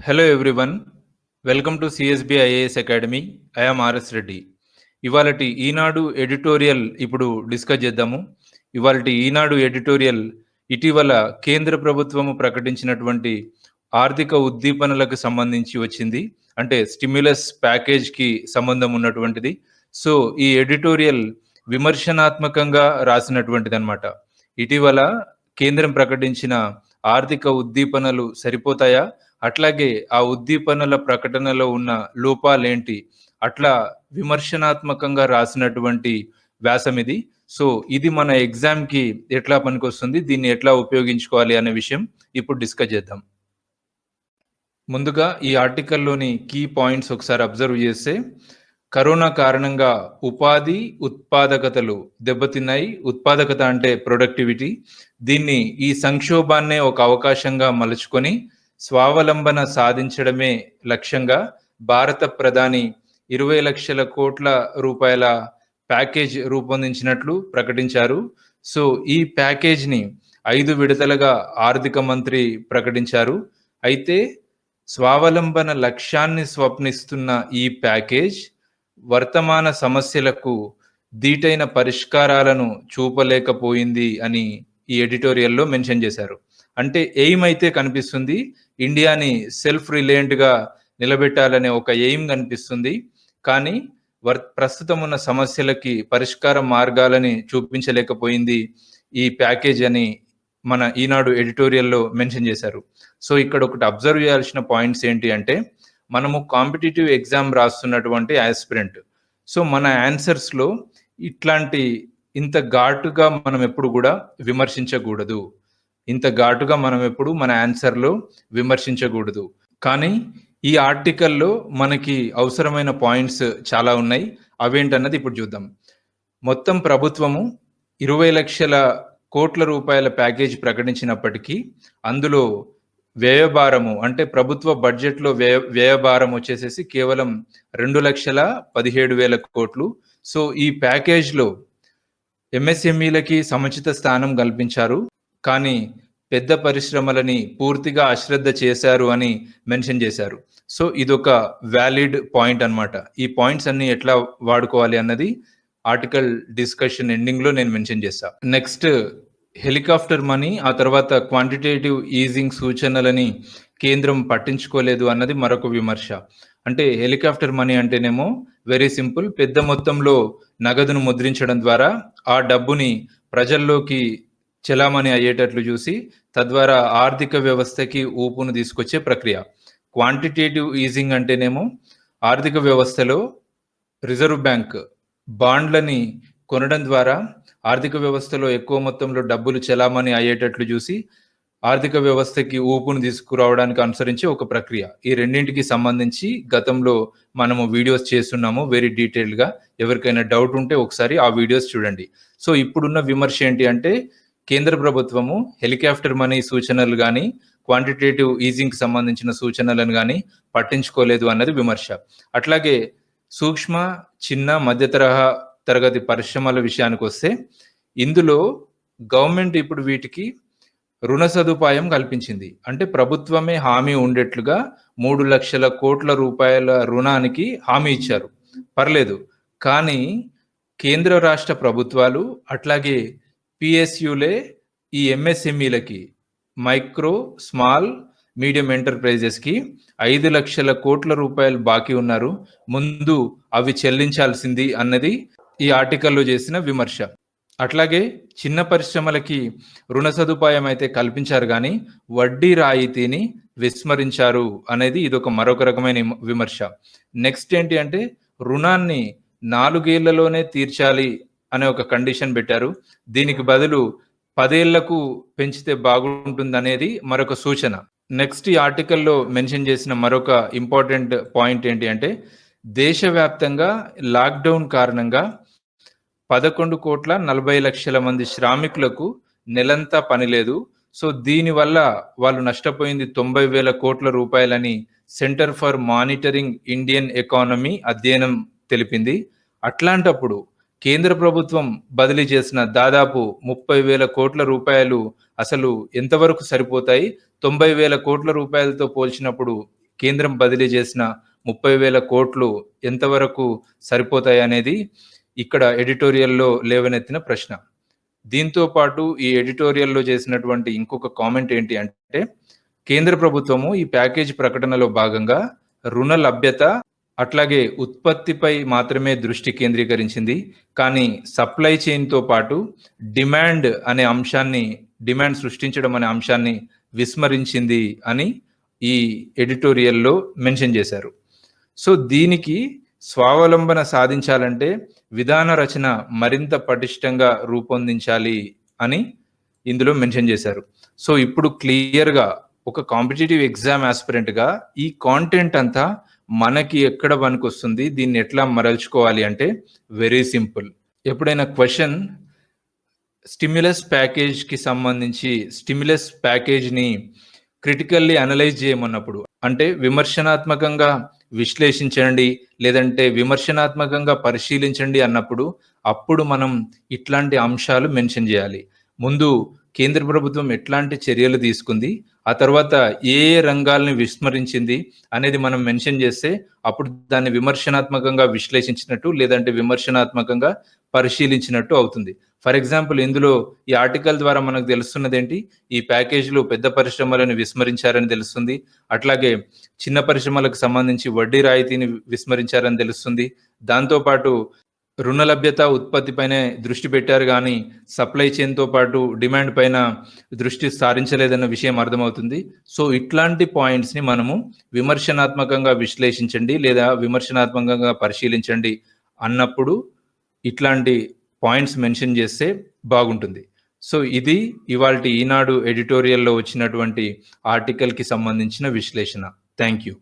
Hello everyone welcome to CSB IAS academy I'm RS Reddy ఇవాళటి Eenadu editorial ఇప్పుడు discuss చేద్దాము. ఇవాళటి Eenadu editorial ఇటీవల కేంద్ర ప్రభుత్వము ప్రకటించినటువంటి ఆర్థిక ఉద్దీపనలకు సంబంధించి వచ్చింది. అంటే స్టిమ్యులస్ ప్యాకేజ్కి సంబంధం ఉన్నటువంటిది. సో ఈ ఎడిటోరియల్ విమర్శనాత్మకంగా రాసినటువంటిది అనమాట ఇటీవల కేంద్రం ప్రకటించిన ఆర్థిక ఉద్దీపనలు సరిపోతాయా? అట్లాగే ఆ ఉద్దీపనల ప్రకటనలో ఉన్న లోపాలేంటి? అట్లా విమర్శనాత్మకంగా రాసినటువంటి వ్యాసం ఇది. సో ఇది మన ఎగ్జామ్కి ఎట్లా పనికొస్తుంది? దీన్ని ఎట్లా ఉపయోగించుకోవాలి అనే విషయం ఇప్పుడు డిస్కస్ చేద్దాం. ముందుగా ఈ ఆర్టికల్లోని కీ పాయింట్స్ ఒకసారి అబ్జర్వ్ చేస్తే కరోనా కారణంగా ఉపాధి ఉత్పాదకతలు దెబ్బతిన్నాయి. ఉత్పాదకత అంటే ప్రొడక్టివిటీ. దీన్ని ఈ సంక్షోభాన్నే ఒక అవకాశంగా మలుచుకొని స్వావలంబన సాధించడమే లక్ష్యంగా భారత ప్రధాని ఇరవై లక్షల కోట్ల రూపాయల ప్యాకేజ్ రూపొందించినట్లు ప్రకటించారు. సో ఈ ప్యాకేజ్ని ఐదు విడతలుగా ఆర్థిక మంత్రి ప్రకటించారు. అయితే స్వావలంబన లక్ష్యాన్ని స్వప్నిస్తున్న ఈ ప్యాకేజ్ వర్తమాన సమస్యలకు దీటైన పరిష్కారాలను చూపలేకపోయింది అని ఈ ఎడిటోరియల్లో మెన్షన్ చేశారు. అంటే ఎయిమ్ అయితే కనిపిస్తుంది. ఇండియాని సెల్ఫ్ రిలయంట్గా నిలబెట్టాలనే ఒక ఎయిమ్ కనిపిస్తుంది. కానీ వర్ ప్రస్తుతం ఉన్న సమస్యలకి పరిష్కార మార్గాలని చూపించలేకపోయింది ఈ ప్యాకేజ్ అని మన ఈనాడు ఎడిటోరియల్లో మెన్షన్ చేశారు. సో ఇక్కడ ఒకటి అబ్జర్వ్ చేయాల్సిన పాయింట్స్ ఏంటి అంటే మనము కాంపిటేటివ్ ఎగ్జామ్ రాస్తున్నటువంటి యాస్పిరెంట్ సో మన ఆన్సర్స్లో ఇట్లాంటి ఇంత ఘాటుగా మనం ఎప్పుడు కూడా విమర్శించకూడదు. ఇంత ఘాటుగా మనం ఎప్పుడు మన ఆన్సర్లో విమర్శించకూడదు. కానీ ఈ ఆర్టికల్లో మనకి అవసరమైన పాయింట్స్ చాలా ఉన్నాయి. అవేంటన్నది ఇప్పుడు చూద్దాం. మొత్తం ప్రభుత్వము ఇరవై లక్షల కోట్ల రూపాయల ప్యాకేజ్ ప్రకటించినప్పటికీ అందులో వ్యయభారము అంటే ప్రభుత్వ బడ్జెట్లో వ్యయ వ్యయభారం వచ్చేసేసి కేవలం రెండు లక్షల పదిహేడు వేల కోట్లు. సో ఈ ప్యాకేజ్లో ఎంఎస్ఎంఈలకి సముచిత స్థానం కల్పించారు. కానీ పెద్ద పరిశ్రమలని పూర్తిగా అశ్రద్ధ చేశారు అని మెన్షన్ చేశారు. సో ఇదొక వ్యాలిడ్ పాయింట్ అనమాట ఈ పాయింట్స్ అన్ని ఎట్లా వాడుకోవాలి అన్నది ఆర్టికల్ డిస్కషన్ ఎండింగ్లో నేను మెన్షన్ చేస్తాను నెక్స్ట్ హెలికాప్టర్ మనీ ఆ తర్వాత క్వాంటిటేటివ్ ఈజింగ్ సూచనలని కేంద్రం పట్టించుకోలేదు అన్నది మరొక విమర్శ. అంటే హెలికాప్టర్ మనీ అంటేనేమో వెరీ సింపుల్ పెద్ద మొత్తంలో నగదును ముద్రించడం ద్వారా ఆ డబ్బుని ప్రజల్లోకి చెలామణి అయ్యేటట్లు చూసి తద్వారా ఆర్థిక వ్యవస్థకి ఊపును తీసుకొచ్చే ప్రక్రియ. క్వాంటిటేటివ్ ఈజింగ్ అంటేనేమో ఆర్థిక వ్యవస్థలో రిజర్వ్ బ్యాంక్ బాండ్లని కొనడం ద్వారా ఆర్థిక వ్యవస్థలో ఎక్కువ మొత్తంలో డబ్బులు చెలామణి అయ్యేటట్లు చూసి ఆర్థిక వ్యవస్థకి ఊపును తీసుకురావడానికి అనుసరించి ఒక ప్రక్రియ. ఈ రెండింటికి సంబంధించి గతంలో మనము వీడియోస్ చేస్తున్నాము వెరీ డీటెయిల్గా ఎవరికైనా డౌట్ ఉంటే ఒకసారి ఆ వీడియోస్ చూడండి. సో ఇప్పుడున్న విమర్శ ఏంటి అంటే కేంద్ర ప్రభుత్వము హెలికాప్టర్ మనీ సూచనలు కానీ క్వాంటిటేటివ్ ఈజింగ్కి సంబంధించిన సూచనలను కానీ పట్టించుకోలేదు అన్నది విమర్శ. అట్లాగే సూక్ష్మ చిన్న మధ్య తరహా తరగతి పరిశ్రమల విషయానికి వస్తే ఇందులో గవర్నమెంట్ ఇప్పుడు వీటికి రుణ సదుపాయం కల్పించింది. అంటే ప్రభుత్వమే హామీ ఉండేట్లుగా మూడు లక్షల కోట్ల రూపాయల రుణానికి హామీ ఇచ్చారు. పర్లేదు. కానీ కేంద్ర రాష్ట్ర ప్రభుత్వాలు అట్లాగే పిఎస్యులే ఈ ఎంఎస్ఎంఈలకి మైక్రో స్మాల్ మీడియం ఎంటర్ప్రైజెస్కి ఐదు లక్షల కోట్ల రూపాయలు బాకీ ఉన్నారు. ముందు అవి చెల్లించాల్సింది అన్నది ఈ ఆర్టికల్లో చేసిన విమర్శ. అట్లాగే చిన్న పరిశ్రమలకి రుణ సదుపాయం అయితే కల్పించారు కానీ వడ్డీ రాయితీని విస్మరించారు అనేది ఇది ఒక మరొక రకమైన విమర్శ. నెక్స్ట్ ఏంటి అంటే రుణాన్ని నాలుగేళ్ళలోనే తీర్చాలి అనే ఒక కండిషన్ పెట్టారు. దీనికి బదులు పదేళ్ళకు పెంచితే బాగుంటుంది అనేది మరొక సూచన. నెక్స్ట్ ఈ ఆర్టికల్లో మెన్షన్ చేసిన మరొక ఇంపార్టెంట్ పాయింట్ ఏంటి అంటే దేశవ్యాప్తంగా లాక్డౌన్ కారణంగా పదకొండు కోట్ల నలభై లక్షల మంది శ్రామికులకు నెలంతా పని లేదు. సో దీనివల్ల వాళ్ళు నష్టపోయింది తొంభై వేల కోట్ల రూపాయలని centre for monitoring Indian economy అధ్యయనం తెలిపింది. అట్లాంటప్పుడు కేంద్ర ప్రభుత్వం బదిలీ చేసిన దాదాపు ముప్పై వేల కోట్ల రూపాయలు అసలు ఎంతవరకు సరిపోతాయి? తొంభై వేల కోట్ల రూపాయలతో పోల్చినప్పుడు కేంద్రం బదిలీ చేసిన ముప్పై వేల కోట్లు ఎంతవరకు సరిపోతాయి అనేది ఇక్కడ ఎడిటోరియల్లో లేవనెత్తిన ప్రశ్న. దీంతో పాటు ఈ ఎడిటోరియల్లో చేసినటువంటి ఇంకొక కామెంట్ ఏంటి అంటే కేంద్ర ప్రభుత్వము ఈ ప్యాకేజ్ ప్రకటనలో భాగంగా రుణ లభ్యత అట్లాగే ఉత్పత్తిపై మాత్రమే దృష్టి కేంద్రీకరించింది. కానీ సప్లై చైన్తో పాటు డిమాండ్ అనే అంశాన్ని డిమాండ్ సృష్టించడం అనే అంశాన్ని విస్మరించింది అని ఈ ఎడిటోరియల్లో మెన్షన్ చేశారు. సో దీనికి స్వావలంబన సాధించాలంటే విధాన రచన మరింత పటిష్టంగా రూపొందించాలి అని ఇందులో మెన్షన్ చేశారు. సో ఇప్పుడు క్లియర్గా ఒక కాంపిటేటివ్ ఎగ్జామ్ ఆస్పిరెంట్గా ఈ కాంటెంట్ అంతా మనకి ఎక్కడ పనికొస్తుంది దీన్ని ఎట్లా మరల్చుకోవాలి అంటే వెరీ సింపుల్ ఎప్పుడైనా క్వశ్చన్ స్టిమ్యులస్ ప్యాకేజ్కి సంబంధించి స్టిమ్యులస్ ప్యాకేజ్ని క్రిటికల్లీ అనలైజ్ చేయమన్నప్పుడు అంటే విమర్శనాత్మకంగా విశ్లేషించండి లేదంటే విమర్శనాత్మకంగా పరిశీలించండి అన్నప్పుడు అప్పుడు మనం ఇట్లాంటి అంశాలు మెన్షన్ చేయాలి. ముందు కేంద్ర ప్రభుత్వం ఎట్లాంటి చర్యలు తీసుకుంది ఆ తర్వాత ఏ ఏ రంగాల్ని విస్మరించింది అనేది మనం మెన్షన్ చేస్తే అప్పుడు దాన్ని విమర్శనాత్మకంగా విశ్లేషించినట్టు లేదంటే విమర్శనాత్మకంగా పరిశీలించినట్టు అవుతుంది. ఫర్ ఎగ్జాంపుల్ ఇందులో ఈ ఆర్టికల్ ద్వారా మనకు తెలుస్తున్నది ఏంటి? ఈ ప్యాకేజీలు పెద్ద పరిశ్రమలను విస్మరించారని తెలుస్తుంది. అట్లాగే చిన్న పరిశ్రమలకు సంబంధించి వడ్డీ రాయితీని విస్మరించారని తెలుస్తుంది. దాంతోపాటు రుణ లభ్యత ఉత్పత్తిపైనే దృష్టి పెట్టారు కానీ సప్లై చైన్తో పాటు డిమాండ్ పైన దృష్టి సారించలేదన్న విషయం అర్థమవుతుంది. సో ఇట్లాంటి పాయింట్స్ని మనము విమర్శనాత్మకంగా విశ్లేషించండి లేదా విమర్శనాత్మకంగా పరిశీలించండి అన్నప్పుడు ఇట్లాంటి పాయింట్స్ మెన్షన్ చేస్తే బాగుంటుంది. సో ఇది ఇవాళ ఈనాడు ఎడిటోరియల్లో వచ్చినటువంటి ఆర్టికల్కి సంబంధించిన విశ్లేషణ. Thank you